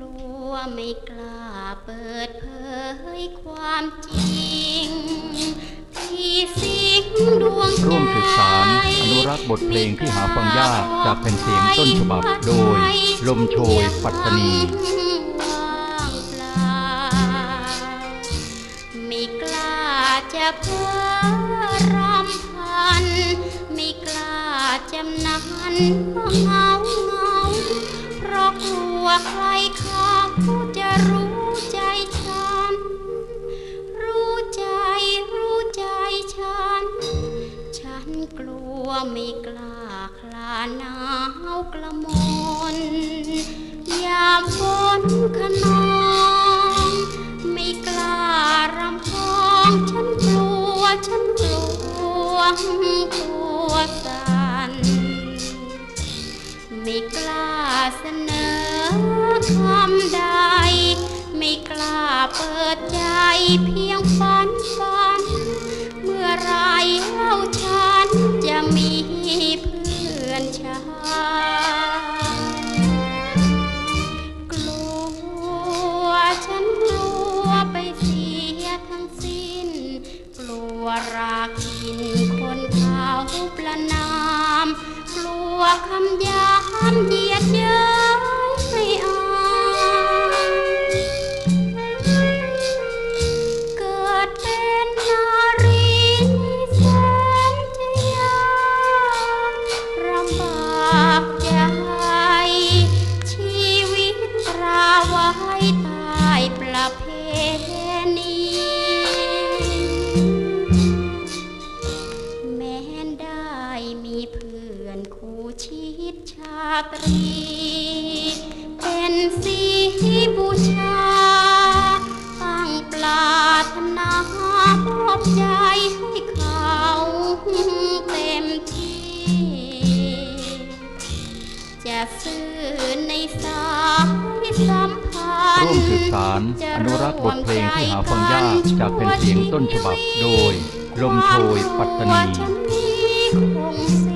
ลัวไม่กล้าเปิดเผยความจริง ที่สิงดวงร่วมสืบสารอนุรักษ์บทเพลงที่หาฟังยากจากแผ่นเสียงต้นฉบับโดย ลมโชยปัตตานีจะพรำพัน ไม่กล้าจำนาน กลัวใครเขาจะรู้ใจฉัน รู้ใจรู้ใจฉัน ฉันกลัวไม่กล้าคลาหนาวกระมนยามฝนขนองไม่กล้ารำพองฉันกลัวฉันกลัวกลัวสั่นไม่กล้าเสนอ คำใดไม่กล้าเปิดใจเพียงฝันฝัน เมื่อไรเล่าฉันจะมีเพื่อนชายกลัวฉันกลัวไปเสียทั้งสิ้น กลัวราคินคนเขาประนาม กลัวคำยามเยียดากใจ ชีวิตราไว้ใต้ประเพณีแม้นได้มีเพื่อนคู่ชิดชาตรี เป็นสีบูชา ตั้งปรารถนามอบใจ ซื่อในสายสัมพันธ์ร่วมสืบสารอนุรักษ์บทเพลงที่หาฟังยากจากแผ่นเสียงต้นฉบับโดย ลมโชยปัตตานีฉันนี้คงสิ้